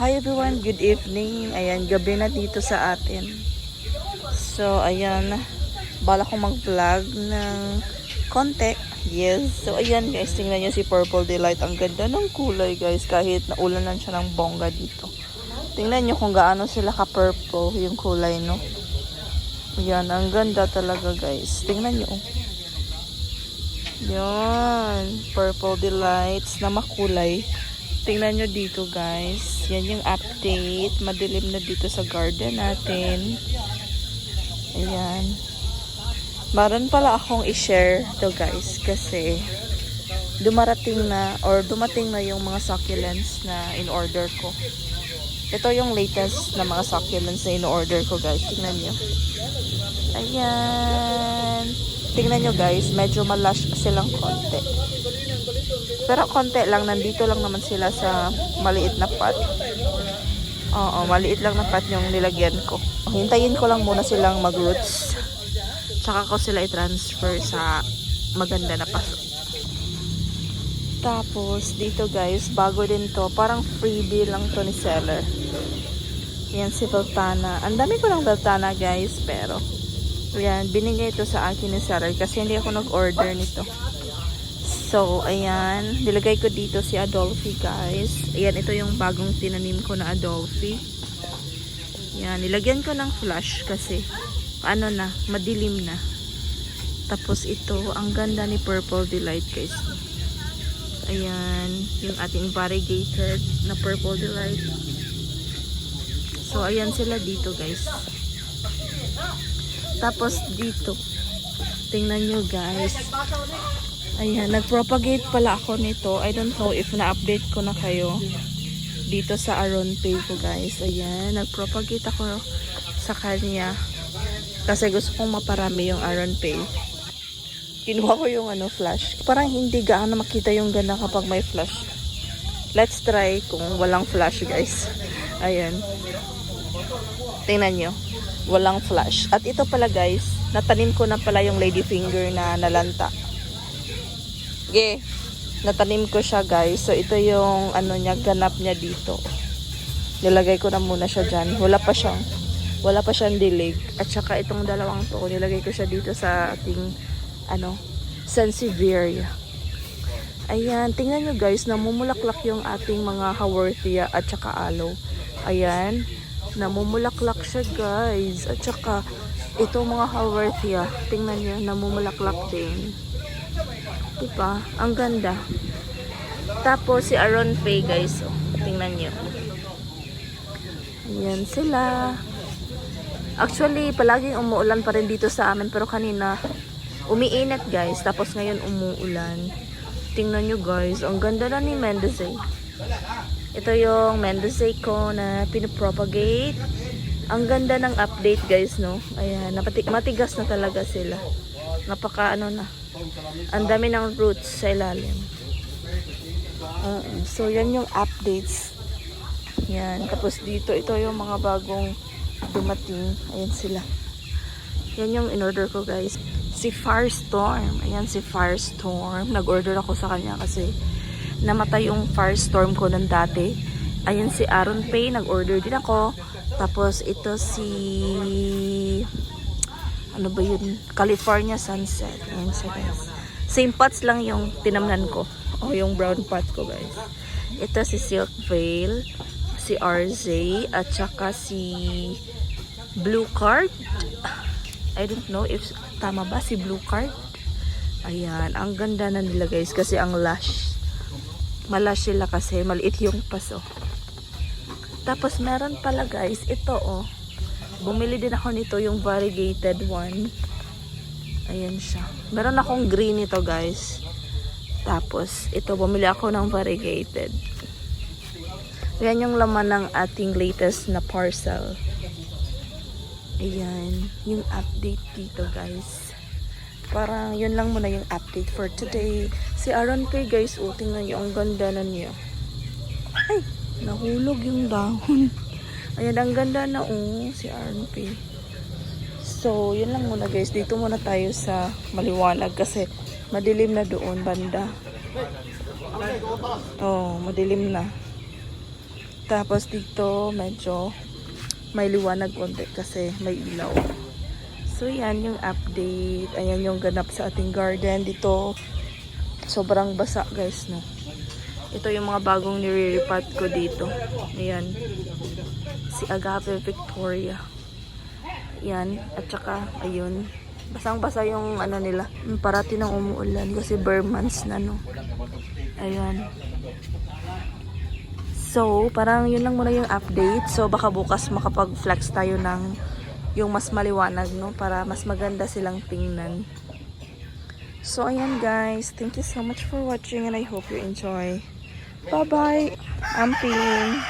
Hi everyone, good evening. Ayan, gabi na dito sa atin. So, ayan, bala ko mag-vlog ng konti. Yes. So, ayan guys, tingnan nyo si Purple Delight. Ang ganda ng kulay guys, kahit naulanan siya ng bongga dito. Tingnan nyo kung gaano sila ka-purple yung kulay, no? Ayan, ang ganda talaga guys. Tingnan nyo. oh. Yan, Purple Delights na makulay. Tingnan nyo dito guys. Yan yung update. Madilim na dito sa garden natin. Ayan. Maroon pala akong i-share to guys kasi dumarating na or dumating na yung mga succulents na in order ko. Ito yung latest na mga succulents na in order ko guys. Tingnan nyo. Ayan. Tingnan nyo guys, medyo malash silang konti. Pero konti lang, nandito lang naman sila sa maliit na pot. Oo, maliit lang na pot yung nilagyan ko. Hintayin ko lang muna silang mag-roots. Tsaka ko sila i-transfer sa maganda na paso. Tapos, dito guys, bago din to. Parang freebie lang to ni seller. Yan si Beltana. Ang dami ko ng Beltana guys, pero yan, binigay ito sa akin ni seller kasi hindi ako nag-order nito. So, ayan. Nilagay ko dito si Adolphi, guys. Ayan, ito yung bagong tinanim ko na Adolphi. Ayan, nilagyan ko ng flash kasi ano na, madilim na. Tapos ito, ang ganda ni Purple Delight, guys. Ayan, yung ating variegated na Purple Delight. So, ayan sila dito, guys. Tapos dito, tingnan nyo, guys. Ayan, nag-propagate pala ako nito. I don't know if na-update ko na kayo dito sa Aron Pay ko guys. Ayan, nag-propagate ako sa kanya kasi gusto kong maparami yung Aron Pay. Kinuha ko yung ano, flash. Parang hindi gaano makita yung ganda kapag may flash. Let's try kung walang flash guys. Ayan. Tingnan nyo. Walang flash. At ito pala guys, natanim ko na pala yung ladyfinger na nalanta. Ge, natanim ko siya guys. So ito yung ano niya, ganap niya dito. Nilagay ko na muna siya dyan. Wala pa siyang, wala pa siyang dilig. At saka itong dalawang to, nilagay ko siya dito sa ating, ano, Sansevieria. Ayan, tingnan nyo guys, namumulaklak yung ating mga haworthia at saka aloe. Ayan, namumulaklak siya guys. At saka, itong mga haworthia, tingnan nyo, namumulaklak din. Diba? Ang ganda. Tapos si Aaron Faye guys. Oh, tingnan nyo. Ayan sila. Actually, palaging umuulan pa rin dito sa amin. Pero kanina, umiinit guys. Tapos ngayon umuulan. Tingnan nyo guys. Ang ganda na ni Mendocay. Ito yung Mendocay ko na pinapropagate. Ang ganda ng update guys, no? Ayan, matigas na talaga sila. Napaka ano na. Ang dami ng roots sa ilalim. Oo. so, yan yung updates. Yan. Tapos dito, ito yung mga bagong dumating. Ayan sila. Yan yung in-order ko, guys. Si Firestorm. Ayan si Firestorm. Nag-order ako sa kanya kasi namatay yung Firestorm ko ng dati. Ayan si Aaron Pay. Nag-order din ako. Tapos ito si ano ba yun? California Sunset. Ayan siya guys. Same pots lang yung tinamnan ko. O yung brown pot ko guys. Ito si Silk Veil. Si RZ. At saka si Blue Card. I don't know if tama ba si Blue Card. Ayan. Ang ganda na nila guys. Kasi ang lash. Malash sila kasi. Maliit yung paso. Tapos meron pala guys. Ito oh. Bumili din ako nito yung variegated one. Ayan siya. Meron akong green nito guys. Tapos, ito, bumili ako ng variegated. Yan yung laman ng ating latest na parcel. Ayan. Yung update dito guys. Parang yun lang muna yung update for today. Si Aaron Pay guys, oh, tingnan nyo. Ganda na niya. Ay, nahulog yung dahon. Ayan, ang ganda na oh, si RNP. So, yun lang muna guys. Dito muna tayo sa maliwanag kasi madilim na doon banda. Oh, madilim na. Tapos dito medyo may liwanag konti kasi may ilaw. So yan yung update. Ayan yung ganap sa ating garden dito. Sobrang basa guys no. Ito yung mga bagong nire-repot ko dito. Ayan. Si Agape Victoria. Yan. At saka, ayun. Basang-basa yung ano nila. Parati nang umuulan kasi bare months na no. Ayan. So, parang yun lang muna yung update. So, baka bukas makapag-flex tayo ng yung mas maliwanag, no? Para mas maganda silang tingnan. So, ayan guys. Thank you so much for watching and I hope you enjoy. Bye-bye. Amping.